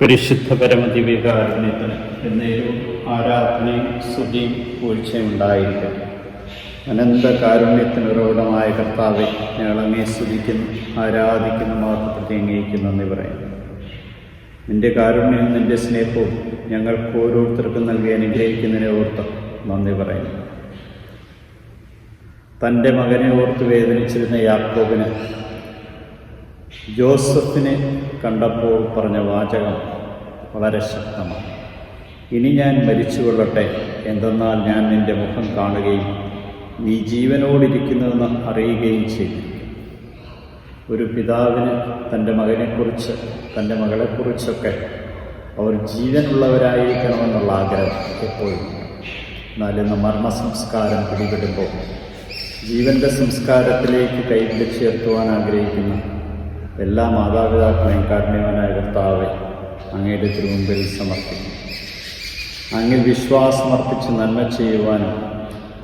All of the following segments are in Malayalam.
പരിശുദ്ധ പരമദിവ്യകാരുണ്യത്തിന് എന്നേരും ആരാധനയും സ്തുതിയും പൂഴ്ചയും ഉണ്ടായിരിക്കും അനന്ത കാരുണ്യത്തിനുറവിടമായ കർത്താവെ ഞങ്ങളങ്ങേ സ്തുതിക്കുന്നു ആരാധിക്കുന്നു മാത്രത്തെ അംഗീകരിക്കുന്നു എന്ന് പറയുന്നു. നിന്റെ കാരുണ്യവും നിന്റെ സ്നേഹവും ഞങ്ങൾക്ക് ഓരോരുത്തർക്കും നൽകി അനുഗ്രഹിക്കുന്നതിനെ ഓർത്ത് നന്ദി പറയുന്നു. തന്റെ മകനെ ഓർത്ത് വേദനിച്ചിരുന്ന യാക്കോബിന് ജോസഫിനെ കണ്ടപ്പോൾ പറഞ്ഞ വാചകം വളരെ ശക്തമാണ്. ഇനി ഞാൻ മരിച്ചു കൊള്ളട്ടെ എന്തെന്നാൽ ഞാൻ നിന്റെ മുഖം കാണുകയും നീ ജീവനോടിരിക്കുന്നുവെന്ന് അറിയുകയും ചെയ്യും. ഒരു പിതാവിന് തന്റെ മകനെക്കുറിച്ച് തന്റെ മകളെക്കുറിച്ചൊക്കെ അവർ ജീവനുള്ളവരായിരിക്കണമെന്നുള്ള ആഗ്രഹം എപ്പോഴും എന്നാൽ ഇന്ന് മരണസംസ്കാരം പിടിപെടുമ്പോൾ ജീവന്റെ സംസ്കാരത്തിലേക്ക് കൈപിടിച്ചുയർത്തുവാൻ ആഗ്രഹിക്കുന്ന എല്ലാ മാതാപിതാക്കളെയും കാരുണ്യവനായ കർത്താവെ അങ്ങയുടെ തിരുമുമ്പിൽ സമർപ്പിക്കും. അങ്ങിൽ വിശ്വാസമർപ്പിച്ച് നന്മ ചെയ്യുവാനും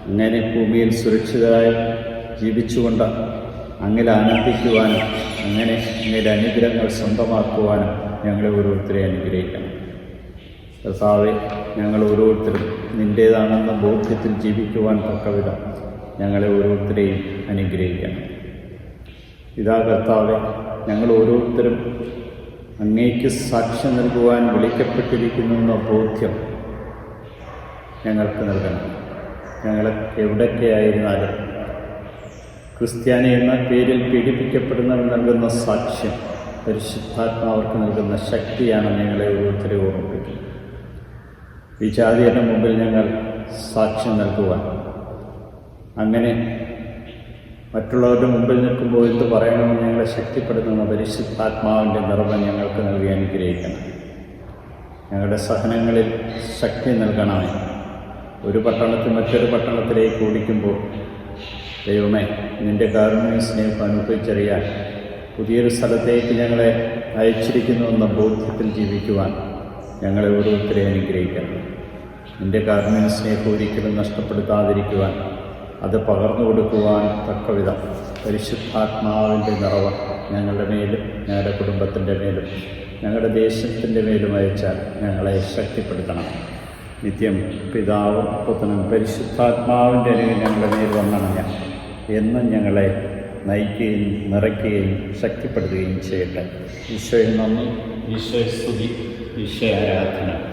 അങ്ങനെ ഭൂമിയിൽ സുരക്ഷിതരായി ജീവിച്ചുകൊണ്ട് അങ്ങിൽ ആനന്ദിക്കുവാനും അങ്ങനെ അങ്ങയുടെ അനുഗ്രഹങ്ങൾ സ്വന്തമാക്കുവാനും ഞങ്ങളെ ഓരോരുത്തരെ അനുഗ്രഹിക്കണം. കർത്താവെ ഞങ്ങൾ ഓരോരുത്തരും നിന്റേതാണെന്ന ബോധ്യത്തിൽ ജീവിക്കുവാൻ തക്കവിധം ഞങ്ങളെ ഓരോരുത്തരെയും അനുഗ്രഹിക്കണം. ഇതാ കർത്താവെ ഞങ്ങൾ ഓരോരുത്തരും അങ്ങേക്ക് സാക്ഷ്യം നൽകുവാൻ വിളിക്കപ്പെട്ടിരിക്കുന്നു എന്ന ബോധ്യം ഞങ്ങൾക്ക് നൽകണം. ഞങ്ങൾ എവിടൊക്കെയായിരുന്നാലും ക്രിസ്ത്യാനി എന്ന പേരിൽ പീഡിപ്പിക്കപ്പെടുന്നവർ നൽകുന്ന സാക്ഷ്യം പരിശുദ്ധാത്മാവർക്ക് നൽകുന്ന ശക്തിയാണ് ഞങ്ങളെ ഓരോരുത്തരെ ഓർമ്മിപ്പിക്കുന്നത്. വിജാതിയുടെ മുമ്പിൽ ഞങ്ങൾ സാക്ഷ്യം നൽകുവാൻ അങ്ങനെ മറ്റുള്ളവരുടെ മുമ്പിൽ നിൽക്കുമ്പോൾ എന്ത് പറയണമെന്ന് ഞങ്ങളെ ശക്തിപ്പെടുത്തുന്ന പരിശുദ്ധാത്മാവിന്റെ നിറവ് ഞങ്ങൾക്ക് നൽകി അനുഗ്രഹിക്കണം. ഞങ്ങളുടെ സഹനങ്ങളിൽ ശക്തി നൽകണമേ. ഒരു പട്ടണത്തിൽ മറ്റൊരു പട്ടണത്തിലേക്ക് ഓടിക്കുമ്പോൾ ദൈവമേ നിന്റെ കാരുണ്യ സ്നേഹം അനുഭവിച്ചറിയാൻ പുതിയൊരു സ്ഥലത്തേക്ക് ഞങ്ങളെ അയച്ചിരിക്കുന്നുവെന്ന ബോധ്യത്തിൽ ജീവിക്കുവാൻ ഞങ്ങളെ ഓരോരുത്തരെ അനുഗ്രഹിക്കണം. നിന്റെ കാരുണ്യ സ്നേഹം ഒരിക്കലും നഷ്ടപ്പെടുത്താതിരിക്കുവാൻ അത് പകർന്നു കൊടുക്കുവാൻ തക്കവിധം പരിശുദ്ധാത്മാവിന്റെ നിറവ് ഞങ്ങളുടെ മേലും ഞങ്ങളുടെ കുടുംബത്തിന്റെ മേലും ഞങ്ങളുടെ ദേശത്തിന്റെ മേലും അയച്ചാൽ ഞങ്ങളെ ശക്തിപ്പെടുത്തണം. നിത്യം പിതാവും പുത്രനും പരിശുദ്ധാത്മാവിന്റെ അനുഗ്രഹം ഞങ്ങളുടെ മേൽ വന്നണഞ്ഞ എന്നും ഞങ്ങളെ നയിക്കുകയും നിറയ്ക്കുകയും ശക്തിപ്പെടുത്തുകയും ചെയ്യട്ടെ. ഈശോയിൽ നന്ദി. ഈശോ സ്തുതി. ഈശോ ആരാധന.